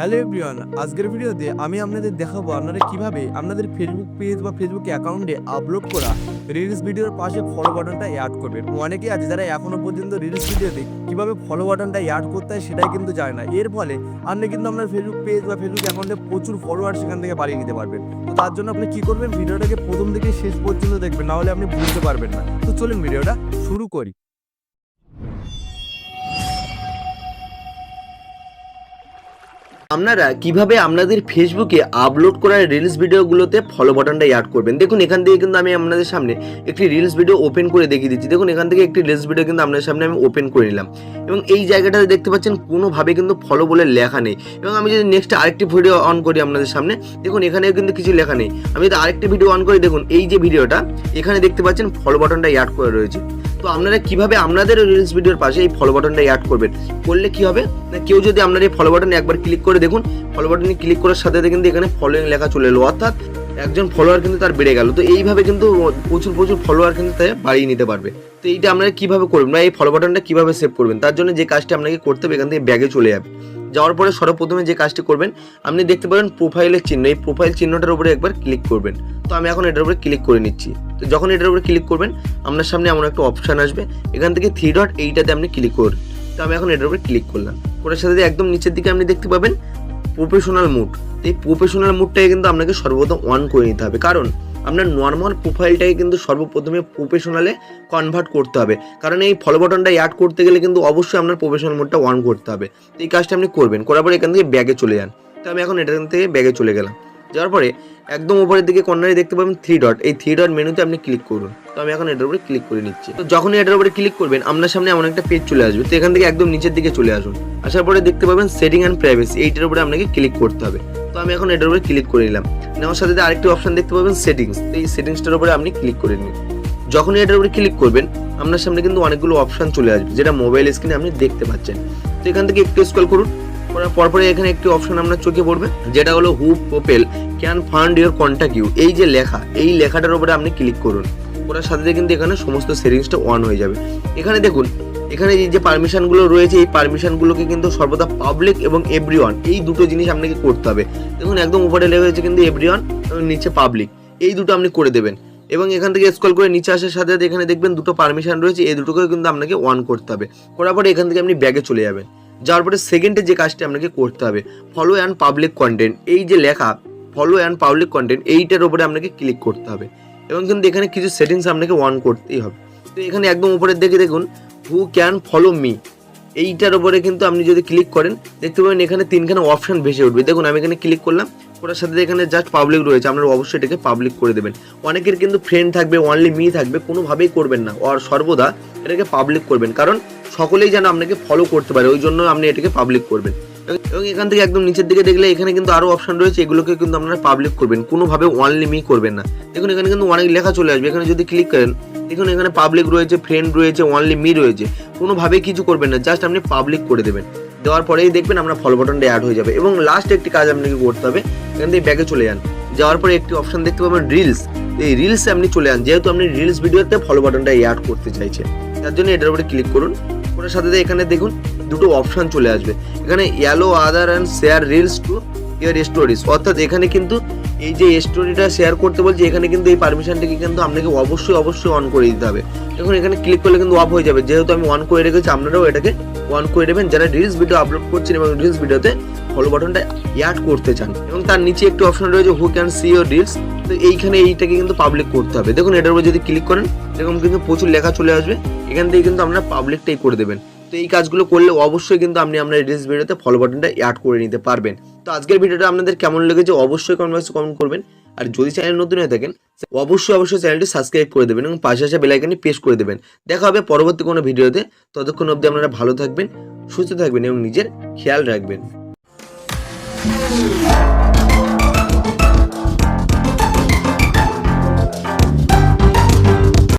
Hello everyone, আজকের ভিডিওতে আমি আপনাদের দেখাবো আপনারা কীভাবে আপনাদের ফেসবুক পেজ বা ফেসবুক অ্যাকাউন্টে আপলোড করা রিলস ভিডিওর পাশে ফলো বাটনটা অ্যাড করবেন। অনেকেই আছে যারা এখনও পর্যন্ত রিলস ভিডিওতে কীভাবে ফলো বাটনটা অ্যাড করতে হয় সেটাই কিন্তু জানে না। এর ফলে আপনি কিন্তু আপনার ফেসবুক পেজ বা ফেসবুক অ্যাকাউন্টে প্রচুর ফলোয়ার সেখান থেকে বাড়িয়ে নিতে পারবেন। তো তার জন্য আপনি কি করবেন? ভিডিওটাকে প্রথম থেকে শেষ পর্যন্ত দেখবেন, না হলে আপনি বুঝতে পারবেন না। তো চলুন ভিডিওটা শুরু করি। আপনারা কীভাবে আপনাদের ফেসবুকে আপলোড করা রিলস ভিডিওগুলোতে ফলো বাটনটা অ্যাড করবেন? দেখুন, এখান থেকে কিন্তু আমি আপনাদের সামনে একটি রিলস ভিডিও ওপেন করে দেখিয়ে দিচ্ছি। দেখুন, এখান থেকে একটি রিলস ভিডিও কিন্তু আপনাদের সামনে আমি ওপেন করে নিলাম। এবং এই জায়গাটাতে দেখতে পাচ্ছেন, কোনোভাবে কিন্তু ফলো বলে লেখা নেই। এবং আমি যদি নেক্সট আরেকটি ভিডিও অন করি আপনাদের সামনে, দেখুন, এখানেও কিন্তু কিছু লেখা নেই। আমি যদি আরেকটি ভিডিও অন করি, দেখুন, এই যে ভিডিওটা এখানে দেখতে পাচ্ছেন ফলো বাটনটা অ্যাড করে রয়েছে। তো আপনারা কীভাবে আপনাদের রিলস ভিডিওর পাশে এই ফলো বাটনটা অ্যাড করবেন? করলে কি হবে? না, কেউ যদি আপনার এই ফলো বাটনে একবার ক্লিক করে দেখুন ফলো বাটনে ক্লিক করার সাথে সাথে কিন্তু এখানে ফলোইং লেখা চলে এলো। অর্থাৎ একজন ফলোয়ার কিন্তু তার বেড়ে গেল। তো এইভাবে কিন্তু প্রচুর প্রচুর ফলোয়ার কিন্তু তাই বাড়িয়ে নিতে পারবে। তো এইটা আপনারা কীভাবে করবেন বা এই ফলো বাটনটা কীভাবে সেভ করবেন? তার জন্য যে কাজটি আপনাকে করতে হবে, এখান থেকে ব্যাগে চলে যাবে। যাওয়ার পরে সর্বপ্রথমে যে কাজটি করবেন, আপনি দেখতে পাবেন প্রোফাইলের চিহ্ন। এই প্রোফাইল চিহ্নটার উপরে একবার ক্লিক করবেন। তো আমি এখন এটার উপরে ক্লিক করে নিচ্ছি। তো যখন এটার উপরে ক্লিক করবেন, আপনার সামনে এমন একটা অপশান আসবে। এখান থেকে থ্রি ডট এইটাতে আপনি ক্লিক করুন। তো আমি এখন এটার উপরে ক্লিক করলাম। করার সাথে একদম নিচের দিকে আপনি দেখতে পাবেন প্রফেশনাল মুড এই প্রফেশনাল মুডটাকে কিন্তু আপনাকে সর্বপ্রথম অন করে নিতে হবে। কারণ আপনার নর্মাল প্রোফাইলটাকে কিন্তু সর্বপ্রথমে প্রফেশনালে কনভার্ট করতে হবে। কারণ এই ফলো বাটনটা অ্যাড করতে গেলে কিন্তু অবশ্যই আপনার প্রফেশনাল মোডটা অন করতে হবে। তো এই কাজটা আপনি করবেন, করার পরে এখান থেকে ব্যাগে চলে যান। তো আমি এখন এখান থেকে ব্যাগে চলে গেলাম। যাওয়ার পরে একদম উপরের দিকে কর্নারে দেখতে পাবেন থ্রি ডট এই থ্রি ডট মেনুতে আপনি ক্লিক করুন। তো আমি এখন এটার উপরে ক্লিক করে নিচ্ছি। তো যখনই এটার উপরে ক্লিক করবেন, আপনার সামনে এমন একটা পেজ চলে আসবে। তো এখান থেকে একদম নিচের দিকে চলে আসুন। আসার পরে দেখতে পাবেন সেটিং অ্যান্ড প্রাইভেসি এইটার উপরে আপনাকে ক্লিক করতে হবে। তো আমি এখন এটার উপরে ক্লিক করে নিলাম। নেওয়ার সাথে আরেকটি অপশন দেখতে পাবেন সেটিংস এই সেটিংসটার উপরে আপনি ক্লিক করে নিন। যখনই এটার উপরে ক্লিক করবেন, আপনার সামনে কিন্তু অনেকগুলো অপশন চলে আসবে, যেটা মোবাইল স্ক্রিনে আপনি দেখতে পাচ্ছেন। তো এখান থেকে একটু স্ক্রল করুন, করার পরপরে এখানে একটি অপশন আপনার চোখে পড়বে, যেটা হলো who people can find your contact you এই যে লেখা, এই লেখাটার উপরে আপনি ক্লিক করুন। সাথে সাথে কিন্তু এখানে সমস্ত সেটিংসটা অন হয়ে যাবে। এখানে দেখুন এখানে যে পারমিশনগুলো রয়েছে, এই পারমিশনগুলোকে কিন্তু সর্বদা পাবলিক এবং এভরিওয়ান এই দুটো জিনিস আপনাকে করতে হবে। দেখুন, একদম উপরে লেখা হয়েছে কিন্তু এভরিওয়ান এবং নিচে পাবলিক এই দুটো আপনি করে দেবেন। এবং এখান থেকে স্ক্রল করে নিচে আসার সাথে সাথে এখানে দেখবেন দুটো পারমিশন রয়েছে, এই দুটোকে কিন্তু আপনাকে অন করতে হবে। করার পরে এখান থেকে আপনি ব্যাগে চলে যাবেন। যাওয়ার পরে সেকেন্ডে যে কাজটি আপনাকে করতে হবে ফলো অ্যান্ড পাবলিক কন্টেন্ট এই যে লেখা ফলো অ্যান্ড পাবলিক কন্টেন্ট এইটার উপরে আপনাকে ক্লিক করতে হবে। এবং কিন্তু এখানে কিছু সেটিংস আপনাকে অন করতেই হবে। তো এখানে একদম উপরের দিকে দেখুন হু ক্যান ফলো মি এইটার উপরে কিন্তু আপনি যদি ক্লিক করেন, দেখতে পাবেন এখানে তিনখানে অপশান ভেসে উঠবে। দেখুন, আমি এখানে ক্লিক করলাম ওটার সাথে এখানে জাস্ট পাবলিক রয়েছে, আপনারা অবশ্যই এটাকে পাবলিক করে দেবেন। অনেকের কিন্তু ফ্রেন্ড থাকবে অনলি মি থাকবে, কোনোভাবেই করবেন না। আর সর্বদা এটাকে পাবলিক করবেন, কারণ সকলেই যেন আপনাকে ফলো করতে পারে, ওই জন্য আপনি এটাকে পাবলিক করবেন। এবং- এখান থেকে একদম নিচের দিকে দেখলে এখানে কিন্তু আরও অপশন রয়েছে, এগুলোকে কিন্তু আপনারা পাবলিক করবেন। কোনোভাবে অনলি মি করবেন না। দেখুন, এখানে কিন্তু অনেক লেখা চলে আসবে। এখানে যদি ক্লিক করেন, দেখুন, এখানে পাবলিক রয়েছে ফ্রেন্ড রয়েছে অনলি মি রয়েছে। কোনোভাবে কিছু করবেন না জাস্ট আপনি পাবলিক করে দেবেন। দেওয়ার পরেই দেখবেন আমরা ফলো বাটনটা অ্যাড হয়ে যাবে। এবং লাস্ট একটি কাজ আপনাকে করতে হবে, এখান থেকে ব্যাগে চলে যান। যাওয়ার পরে একটি অপশন দেখতে পাবেন রিলস এই রিলসে আপনি চলে যান। যেহেতু আপনি রিলস ভিডিওতে ফলো বাটনটা অ্যাড করতে চাইছেন, তার জন্য এটার উপরে ক্লিক করুন। সাথে সাথে এখানে দেখুন দুটো অপশান চলে আসবে। এখানে allow other and share reels to your stories অর্থাৎ এখানে কিন্তু এই যে স্টোরিটা শেয়ার করতে বলছি, এখানে কিন্তু এই পারমিশনটাকে কিন্তু আপনাকে অবশ্যই অবশ্যই অন করে দিতে হবে। দেখুন এখানে ক্লিক করলে কিন্তু অফ হয়ে যাবে। যেহেতু আমি অন করে রেখেছি, আপনারাও এটাকে অন করে দেবেন যারা রিলস ভিডিও আপলোড করছেন এবং রিলস ভিডিওতে ফলো বাটনটা অ্যাড করতে চান, এবং তার নিচে একটি অপশন রয়েছে who can see your reels তো এইখানে এইটাকে কিন্তু পাবলিক করতে হবে। দেখুন, এটার উপর যদি ক্লিক করেন, এরকম কিন্তু প্রচুর লেখা চলে আসবে। এখান থেকে কিন্তু আপনারা পাবলিকটাই করে দেবেন। তো এই কাজগুলো করলে অবশ্যই কিন্তু আপনি আপনার রিলস ভিডিওতে ফলো বাটনটা অ্যাড করে নিতে পারবেন। তো আজকের ভিডিওটা আপনাদের কেমন লেগেছে অবশ্যই কমেন্ট বক্সে কমেন্ট করবেন। আর যদি চ্যানেল নতুন হয়ে থাকেন, অবশ্যই অবশ্যই চ্যানেলটি সাবস্ক্রাইব করে দেবেন এবং পাশে আসা বেলাইকানে প্রেস করে দেবেন। দেখা হবে পরবর্তী কোনো ভিডিওতে ততক্ষণ অবধি আপনারা ভালো থাকবেন, সুস্থ থাকবেন এবং নিজের খেয়াল রাখবেন।